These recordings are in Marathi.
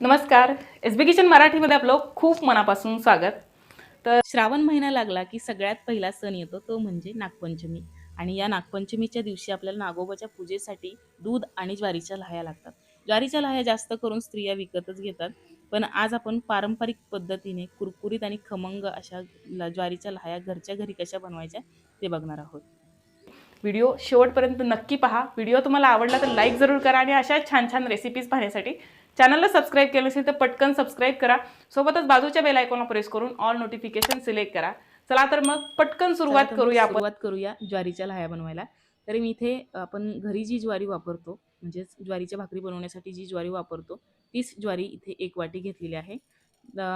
नमस्कार. एस बी किचन मराठीमध्ये आपलं खूप मनापासून स्वागत. तर श्रावण महिना लागला की सगळ्यात पहिला सण येतो तो म्हणजे नागपंचमी. आणि या नागपंचमीच्या दिवशी आपल्याला नागोबाच्या पूजेसाठी दूध आणि ज्वारीच्या लाह्या लागतात. ज्वारीच्या लाह्या जास्त करून स्त्रिया विकतच घेतात पण आज आपण पारंपरिक पद्धतीने कुरकुरीत आणि खमंग अशा ला- ज्वारीच्या लाह्या घरच्या घरी कशा बनवायच्या ते बघणार आहोत. व्हिडिओ शेवटपर्यंत नक्की पहा. व्हिडिओ तुम्हाला आवडला तर लाईक जरूर करा आणि अशा छान छान रेसिपीज पाहण्यासाठी चॅनलला सबस्क्राईब केलं असेल तर पटकन सबस्क्राईब करा. सोबतच बाजूच्या बेल आयकॉनला प्रेस करून ऑल नोटिफिकेशन सिलेक्ट करा. चला तर मग पटकन सुरुवात करूया सुरुवात करूया ज्वारीच्या लाह्या बनवायला. तर मी इथे आपण घरी जी ज्वारी वापरतो म्हणजेच ज्वारीच्या भाकरी बनवण्यासाठी जी ज्वारी वापरतो तीच ज्वारी इथे एक वाटी घेतलेली आहे.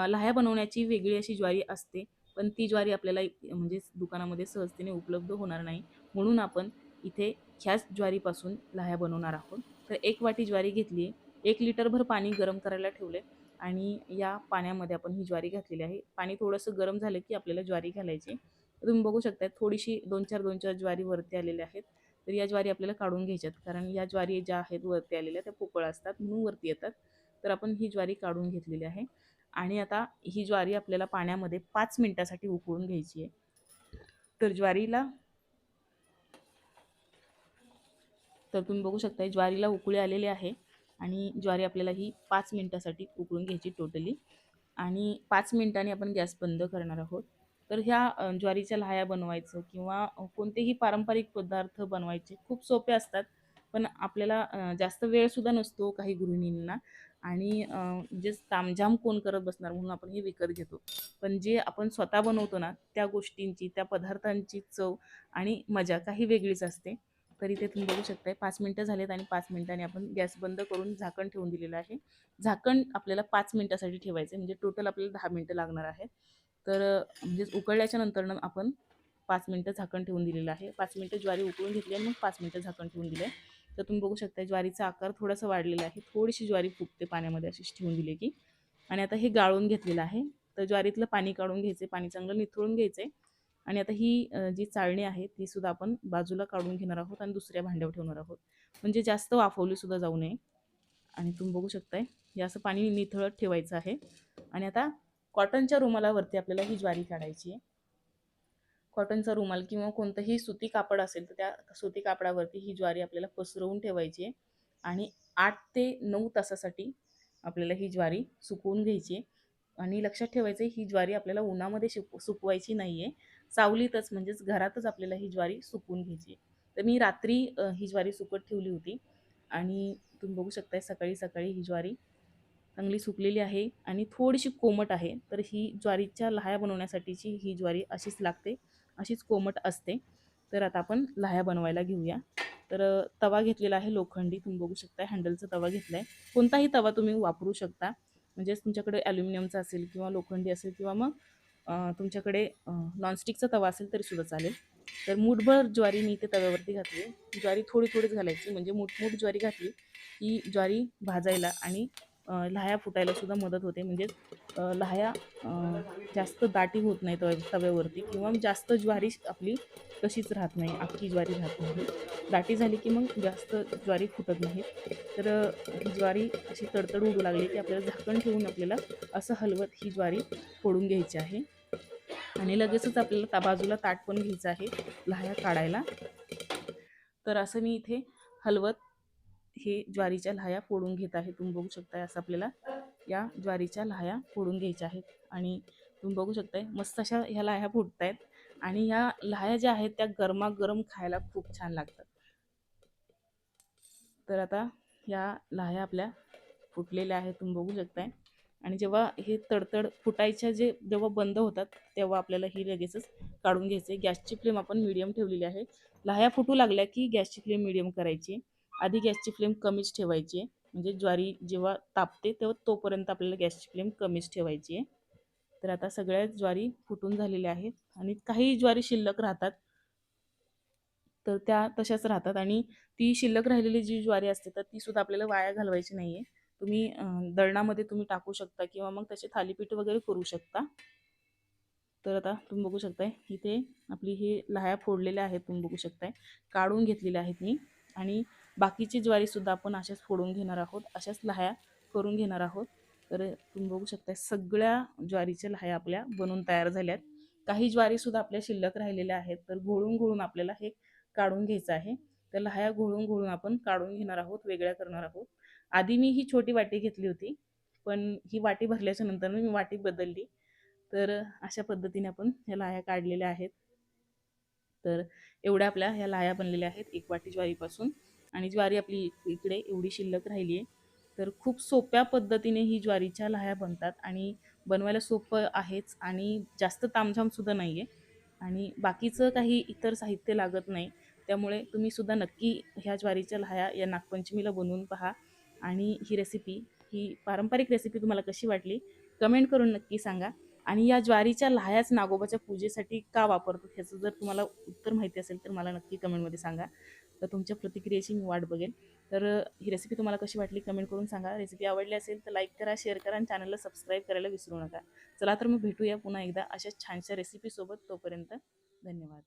लाह्या बनवण्याची वेगळी अशी ज्वारी असते पण ती ज्वारी आपल्याला म्हणजे दुकानामध्ये सहजतेने उपलब्ध होणार नाही. म्हणून आपण इथे ह्याच ज्वारीपासून लाह्या बनवणार आहोत. तर एक वाटी ज्वारी घेतली एक लिटरभर पाणी गरम करायला ठेवले आणि या पाण्यामध्ये आपण ही ज्वारी घातलेली आहे. पाणी थोडंसं गरम झालं की आपल्याला ज्वारी घालायची. तुम्ही बघू शकता थोडीशी दोन चार दोन चार ज्वारी वरती आलेल्या आहेत. तर या ज्वारी आपल्याला काढून घ्यायच्यात. कारण या ज्वारी ज्या आहेत वरती आलेल्या त्या पोकळ असतात म्हणून वरती येतात. तर आपण ही ज्वारी काढून घेतलेली आहे. आणि आता ही ज्वारी आपल्याला पाण्यामध्ये पाच मिनिटासाठी उकळून घ्यायची आहे. तर ज्वारीला तर तुम्ही बघू शकता ज्वारीला उकळी आलेली आहे. आणि ज्वारी आपल्याला ही पाच मिनटासाठी उकळून घ्यायची टोटली आणि पाच मिनटाने आपण गॅस बंद करणार आहोत. तर ह्या ज्वारीच्या लाह्या बनवायचं किंवा कोणतेही पारंपरिक पदार्थ बनवायचे खूप सोपे असतात. पण आपल्याला जास्त वेळसुद्धा नसतो काही गृहिणींना. आणि जे तामझाम कोण करत बसणार म्हणून आपण हे विकत घेतो. पण जे आपण स्वतः बनवतो ना त्या गोष्टींची त्या पदार्थांची चव आणि मजा काही वेगळीच असते. तर इथे तुम्ही बघू शकताय पाच मिनटं झालेत आणि पाच मिनिटांनी आपण गॅस बंद करून झाकण ठेवून दिलेलं आहे. झाकण आपल्याला पाच मिनिटासाठी ठेवायचं आहे म्हणजे टोटल आपल्याला दहा मिनटं लागणार आहेत. तर म्हणजे म्हणजेच उकळल्याच्या नंतरनं आपण पाच मिनटं झाकण ठेवून दिलेलं आहे. पाच मिनटं ज्वारी उकळून घेतली आणि मग पाच मिनटं झाकण ठेवून दिलं आहे तर तुम्ही बघू शकता ज्वारीचा आकार थोडासा वाढलेला आहे. थोडीशी ज्वारी फुगते पाण्यामध्ये अशीच ठेवून दिली की. आणि आता हे गाळून घेतलेलं आहे. तर ज्वारीतलं पाणी काढून घ्यायचं पाणी चांगलं निथळून घ्यायचं आहे आणि आता ही जी चाळणी आहे ती सुद्धा आपण बाजूला काढून घेणार आहोत आणि दुसऱ्या भांड्यावर ठेवणार आहोत. म्हणजे जास्त वाफवली सुद्धा जाऊ नये. आणि तुम्ही बघू शकताय हे असं पाणी निथळत ठेवायचं आहे. आणि आता कॉटनच्या रुमालावरती आपल्याला ही ज्वारी काढायची आहे. कॉटनचा रुमाल किंवा कोणतंही सुती कापड असेल तर त्या सुती कापडावरती ही ज्वारी आपल्याला पसरवून ठेवायची आहे. आणि आठ ते नऊ तासासाठी आपल्याला ही ज्वारी सुकवून घ्यायची आहे. आणि लक्षात ठेवायचं आहे ही ज्वारी आपल्याला उन्हामध्ये शिक सुकवायची नाही आहे सावलीतच म्हणजेच घरातच आपल्याला ही ज्वारी सुकून घ्यायची तर मी रात्री ही ज्वारी सुकत ठेवली होती आणि तुम्ही बघू शकताय सकाळी सकाळी ही ज्वारी चांगली सुकलेली आहे आणि थोडीशी कोमट आहे तर ही ज्वारीच्या लाह्या बनवण्यासाठीची ही ज्वारी अशीच लागते अशीच कोमट असते. तर आता आपण लाह्या बनवायला घेऊया. तर तवा घेतलेला आहे लोखंडी तुम्ही बघू शकता हँडलचा तवा घेतला आहे कोणताही तवा तुम्ही वापरू शकता म्हणजेच तुमच्याकडे ॲल्युमिनियमचा असेल किंवा लोखंडी असेल किंवा मग तुमच्याकडे नॉनस्टिकचा तवा असेल तरी सुद्धा चालेल. तर मूठभर ज्वारी मी इथे तव्यावरती घातली ज्वारी थोडी थोडीच घालायची म्हणजे मूठमूठ ज्वारी घातली की ज्वारी भाजायला आणि लहाया फुटायला सुद्धा मदत होते. म्हणजे लहाया लाह्या जास्त दाटी होत नाही तव्या तव्यावरती किंवा जास्त ज्वारी आपली तशीच राहत नाही अख्खी ज्वारी राहत नाही. दाटी झाली की मग जास्त ज्वारी फुटत नाही. तर ही ज्वारी अशी तडतड उडू लागली की आपल्याला झाकण ठेवून आपल्याला असं हलवत ही ज्वारी फोडून घ्यायची आहे. आणि लगेचच आपल्याला ता बाजूला ताट पण घ्यायचं आहे लहाया काढायला. तर असं मी इथे हलवत हे ज्वारीच्या लाह्या फोडून घेत आहे. तुम्ही बघू शकताय असं आपल्याला या ज्वारीच्या लाह्या फोडून घ्यायच्या आहेत. आणि तुम्ही बघू शकताय मस्त अशा ह्या लाह्या फुटत आहेत आणि ह्या लाह्या ज्या आहेत त्या गरमागरम खायला खूप छान लागतात. तर आता ह्या लाह्या आपल्या फुटलेल्या आहेत. तुम्ही बघू शकताय. आणि जेव्हा हे तडतड फुटायच्या जे जेव्हा बंद होतात तेव्हा आपल्याला ही लगेचच काढून घ्यायचं गॅसची फ्लेम आपण मीडियम ठेवलेली आहे. लाह्या फुटू लागल्या की गॅसची फ्लेम मीडियम करायची. आधी गॅसची फ्लेम कमीच ठेवायची आहे. म्हणजे ज्वारी जेव्हा तापते तेव्हा तोपर्यंत आपल्याला गॅसची फ्लेम कमीच ठेवायची आहे. तर आता सगळ्या ज्वारी फुटून झालेल्या आहेत आणि काही ज्वारी शिल्लक राहतात. तर त्या तशाच राहतात आणि ती शिल्लक राहिलेली जी ज्वारी असते तर ती सुद्धा आपल्याला वाया घालवायची नाही आहे तुम्ही दळणामध्ये तुम्ही टाकू शकता किंवा मग त्याचे थालीपीठ वगैरे करू शकता. तर आता तुम्ही बघू शकताय इथे आपली हे लाह्या फोडलेल्या आहेत तुम्ही बघू शकताय. काढून घेतलेल्या आहेत मी. आणि बाकीची ज्वारीसुद्धा आपण अशाच फोडून घेणार आहोत अशाच लाह्या करून घेणार आहोत. तर तुम्ही बघू शकता सगळ्या ज्वारीच्या लाह्या आपल्या बनून तयार झाल्यात. काही ज्वारीसुद्धा आपल्या शिल्लक राहिलेल्या आहेत तर घोळून घोळून आपल्याला हे काढून घ्यायचं आहे. तर लाह्या घोळून घोळून आपण काढून घेणार आहोत वेगळ्या करणार आहोत. आधी मी ही छोटी वाटी घेतली होती पण ही वाटी भरल्याच्या नंतर मी वाटी बदलली. तर अशा पद्धतीने आपण ह्या लाह्या काढलेल्या आहेत. तर एवढ्या आपल्या ह्या लाह्या बनलेल्या आहेत एक वाटी ज्वारीपासून. आणि ज्वारी आपली इकडे एवढी शिल्लक राहिली आहे तर खूप सोप्या पद्धतीने ही ज्वारीच्या लाह्या बनतात आणि बनवायला सोपं आहेच आणि जास्त तामझामसुद्धा नाही आहे आणि बाकीचं काही इतर साहित्य लागत नाही. त्यामुळे तुम्ही सुद्धा नक्की ह्या ज्वारीच्या लाह्या या नागपंचमीला बनवून पहा. आणि ही रेसिपी ही पारंपरिक रेसिपी तुम्हाला कशी वाटली कमेंट करून नक्की सांगा. आणि या ज्वारीच्या लाह्याच नागोबाच्या पूजेसाठी का वापरतो ह्याचं जर तुम्हाला उत्तर माहिती असेल तर मला नक्की कमेंटमध्ये सांगा. तर तुमच्या प्रतिक्रियेची मी वाट बघेन. तर ही रेसिपी तुम्हाला कशी वाटली कमेंट करून सांगा. रेसिपी आवडली असेल तर लाईक करा शेअर करा आणि चॅनलला सबस्क्राईब करायला विसरू नका. चला तर मग भेटूया पुन्हा एकदा अशा छानशा रेसिपीसोबत तोपर्यंत धन्यवाद.